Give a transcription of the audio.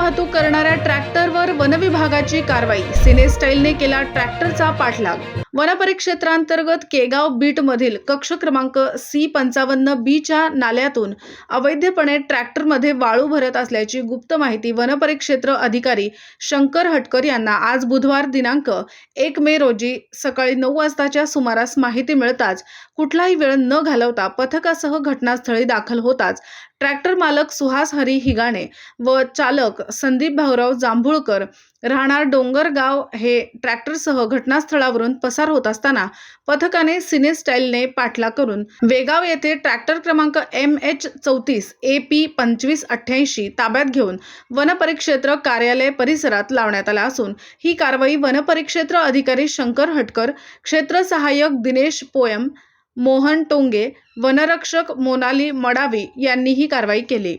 करणाऱ्या ट्रॅक्टरवर वन विभागाची कारवाई. सिने स्टाईलने केला ट्रॅक्टरचा पाठलाग. वनपरिक्षेत्रांतर्गत केगाव बीट मधील कक्ष क्रमांक सी पंचावन्न बीच्या नाल्यातून अवैधपणे ट्रॅक्टरमध्ये वाळू भरत असल्याची गुप्त माहिती वनपरिक्षेत्र अधिकारी शंकर हटकर यांना आज बुधवार दिनांक एक मे रोजी सकाळी नऊ वाजताच्या सुमारास माहिती मिळताच कुठलाही वेळ न घालवता पथकासह घटनास्थळी दाखल होताच ट्रॅक्टर मालक सुहास हरी हिगाणे व चालक संदीप भाऊराव जांभूळकर राहणार डोंगरगाव हे ट्रॅक्टरसह घटनास्थळावरून पसार होत असताना पथकाने सिने स्टाईलने पाठला करून वेगाव येथे ट्रॅक्टर क्रमांक एम एच चौतीस ए पी पंचवीस अठ्ठ्याऐंशी ताब्यात घेऊन वनपरिक्षेत्र कार्यालय परिसरात लावण्यात आला असून ही कारवाई वनपरिक्षेत्र अधिकारी शंकर हटकर क्षेत्र सहाय्यक दिनेश पोयम मोहन टोंगे वनरक्षक मोनाली मडावी यांनी ही कारवाई केली.